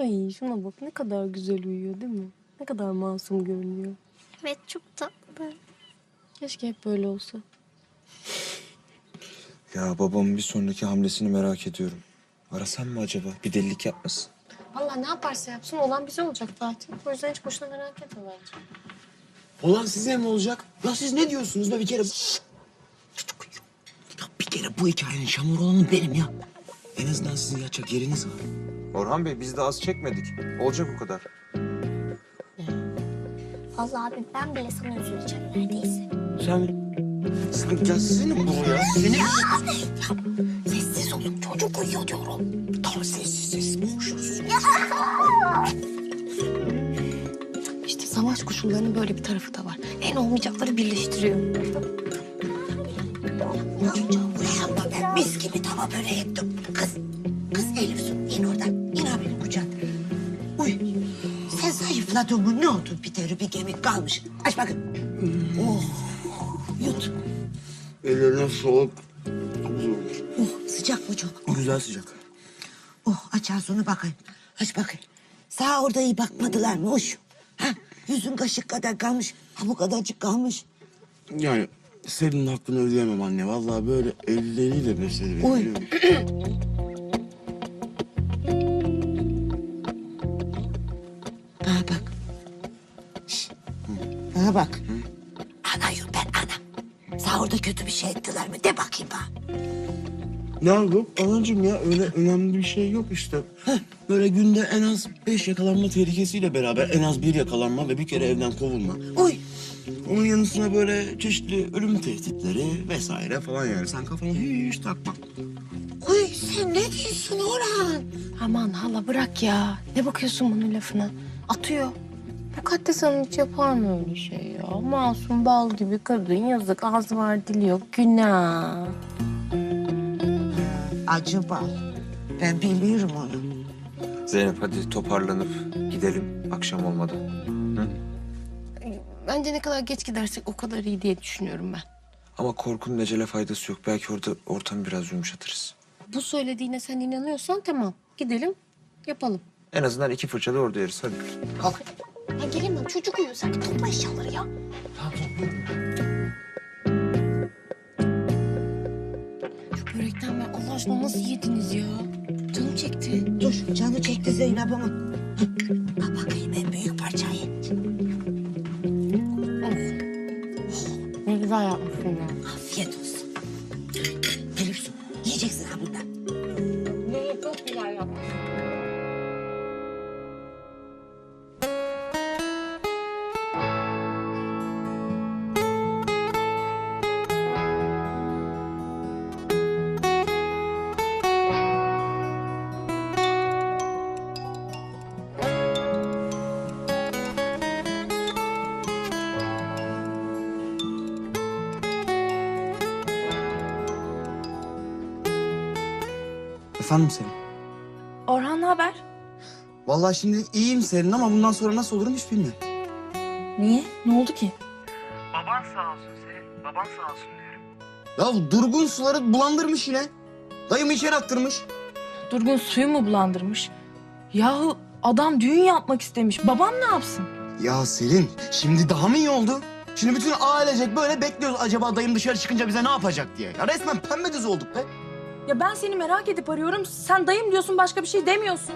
Ay şuna bak ne kadar güzel uyuyor değil mi? Ne kadar masum görünüyor. Evet çok tatlı. Keşke hep böyle olsa. Ya babamın bir sonraki hamlesini merak ediyorum. Arasam mı acaba? Bir delilik yapmasın. Vallahi ne yaparsa yapsın olan bize olacak zaten. O yüzden hiç boşuna merak etme bence. Olan size mi olacak? Ya siz ne diyorsunuz be bir kere? Şşt! Çocuk uyuyor. Ya bir kere bu hikayenin şamur olanı benim ya. En azından sizin yatacak yeriniz var. Orhan Bey biz de az çekmedik. Olacak o kadar. Vallahi abi ben bile sana üzüleceğim neredeyse. Sen... Sen gelsene buraya. Seni... Sessiz olun çocuk uyuyor diyorum. Tamam sessiz sessiz konuşuruz. İşte savaş koşullarının böyle bir tarafı da var. En olmayacakları birleştiriyor. Uyanma ben mis gibi tava böreği ettim. Kız, kız mı? Ne oldu? Bir deri bir kemik kalmış. Aç bakın. Oh, yut. Ellerine soğuk. Oh, sıcak mı çok? Güzel sıcak. Oh, aç ağzını bakayım. Aç bakayım. Sağ orada iyi bakmadılar mı? Uş. Ha, yüzün kaşık kadar kalmış. Ha bu kadarcık kalmış. Yani senin hakkını ödeyemem anne. Vallahi böyle elleriyle besledi beni. Oy. biliyor musun? Bana bak. Anayım ben anam. Sağ orada kötü bir şey ettiler mi? De bakayım bana. Ya yok anacığım ya öyle önemli bir şey yok işte. Heh, böyle günde en az beş yakalanma tehlikesiyle beraber en az bir yakalanma ve bir kere evden kovulma. Uy. Onun yanı sıra böyle çeşitli ölüm tehditleri vesaire falan yani. Sen kafana hiç takma. Uy sen ne diyorsun Orhan? Aman hala bırak ya. Ne bakıyorsun bunun lafına? Atıyor. Mukaddes Hanım hiç yapar mı öyle şey ya? Masum bal gibi kadın yazık ağzı var dili yok. Günah. Acı bal. Ben biliyorum onu. Zeynep hadi toparlanıp gidelim akşam olmadan. Bence ne kadar geç gidersek o kadar iyi diye düşünüyorum ben. Ama korkunun ecele faydası yok. Belki orada ortamı biraz yumuşatırız. Bu söylediğine sen inanıyorsan tamam. Gidelim yapalım. En azından iki fırça da orada yeriz hadi. Kalk. Ya gelemem çocuk uyuyor. Sen bir topla eşyaları ya. Tamam topluyorum. Şu börekten ben Allah aşkına nasıl yediniz ya? Canım çekti. Dur canı çekti Zeynep'imin. Ha bakayım en büyük parçayı. Ne güzel yapmışsın ya. Afiyet olsun. Elif yiyeceksin ha bundan. Efendim Selin. Orhan ne haber? Vallahi şimdi iyiyim Selin ama bundan sonra nasıl olurum hiç bilmiyorum. Niye? Ne oldu ki? Baban sağ olsun Selin. Baban sağ olsun diyorum. Ya durgun suları bulandırmış yine. Dayımı içeri attırmış. Durgun suyu mu bulandırmış? Yahu adam düğün yapmak istemiş. Babam ne yapsın? Ya Selin şimdi daha mı iyi oldu? Şimdi bütün ailecek böyle bekliyoruz acaba dayım dışarı çıkınca bize ne yapacak diye. Ya resmen pembe düz olduk be. Ya ben seni merak edip arıyorum. Sen dayım diyorsun başka bir şey demiyorsun.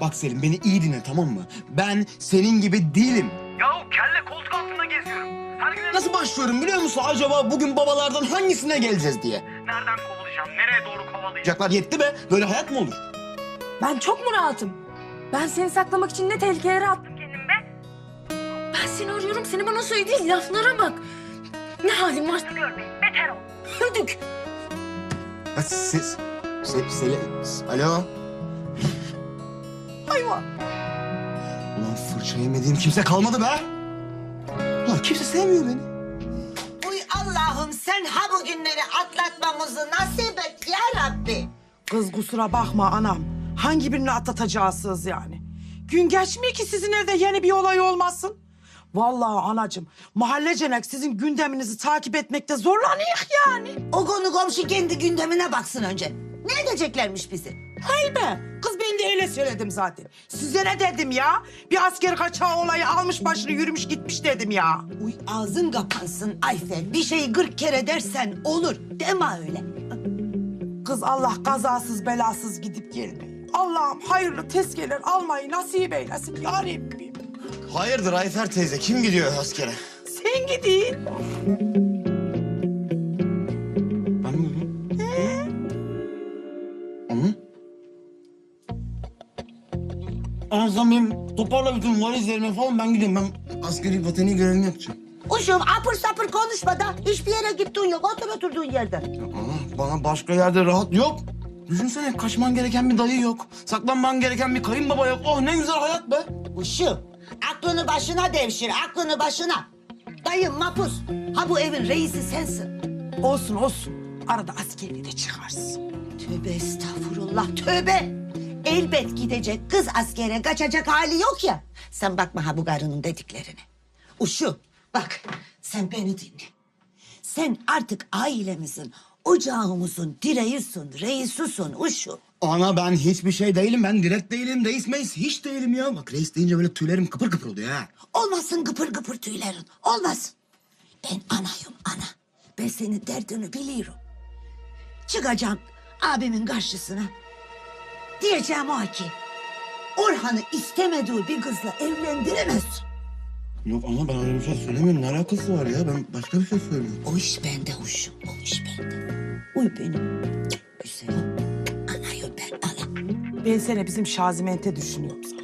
Bak Selin beni iyi dinle tamam mı? Ben senin gibi değilim. Yahu kelle koltuk altında geziyorum. Her gün Nasıl başlıyorum biliyor musun? Acaba bugün babalardan hangisine geleceğiz diye. nereden kovalayacağım, nereye doğru kovalayacağım? Yetti be. Böyle hayat mı olur? Ben çok mu rahatım? Ben seni saklamak için ne tehlikelere attım kendime? Ben seni arıyorum. Seni bana söylediğin laflara bak. Ne halin varsa Görmeyin, beter ol. gördük. Ya siz... Se, Selin... Alo? Ayva. Ulan fırça yemediğim kimse kalmadı be. Ulan kimse sevmiyor beni. Uy Allah'ım sen ha bu günleri atlatmamızı nasip et ya Rabbi. Kız kusura bakma anam. Hangi birini atlatacağız yani? Gün geçmiyor ki sizin evde yeni bir olay olmasın. Vallahi anacığım mahallecenek sizin gündeminizi takip etmekte zorlanıyor yani. O konu komşu kendi gündemine baksın önce. Ne edeceklermiş bizi? Hey be kız ben de öyle söyledim zaten. Size ne dedim ya? Bir asker kaçağı olayı almış başını yürümüş gitmiş dedim ya. Uy ağzın kapansın Ayfer. Bir şeyi kırk kere dersen olur. Deme öyle. Kız Allah kazasız belasız gidip gelmeyi. Allah'ım hayırlı tezkeler almayı nasip eylesin ya. Hayırdır Ayfer teyze? Kim gidiyor askere? Sen gidin. Ben mi? Ama? Anasam benim toparla bütün valizlerimi falan ben gideyim. Ben askeri vatani görevimi yapacağım. Uşum apır sapır konuşma da hiçbir yere gittiğin yok. Otur oturduğun yerde. Ana bana başka yerde rahat yok. Düşünsene kaçman gereken bir dayı yok. Saklanman gereken bir kayınbaba yok. Oh ne güzel hayat be. Uşum aklını başına devşir aklını başına. Dayım mapus. Ha bu evin reisi sensin. Olsun olsun. Arada askerliğe de çıkarsın. Tövbe estağfurullah tövbe. Elbet gidecek kız askere kaçacak hali yok ya. Sen bakma ha bu karının dediklerine. Uşu bak sen beni dinle. Sen artık ailemizin, ocağımızın direğisin, reisusun Uşu. Ana ben hiçbir şey değilim. Ben direkt değilim. Reis meis hiç değilim ya. Bak reis deyince böyle tüylerim kıpır kıpır oluyor ha. Olmasın gıpır gıpır tüylerin, olmasın. Ben anayım ana. Ben senin derdini biliyorum. Çıkacağım abimin karşısına. Diyeceğim o ki... Orhan'ı istemediği bir kızla evlendiremezsin. Yok ana ben öyle bir şey söylemiyorum. Ne alakası var ya? Ben başka bir şey söylüyorum. O iş bende uşum, o iş bende. Uy benim güzel ana. Ben seni bizim Şaziment'e düşünüyorum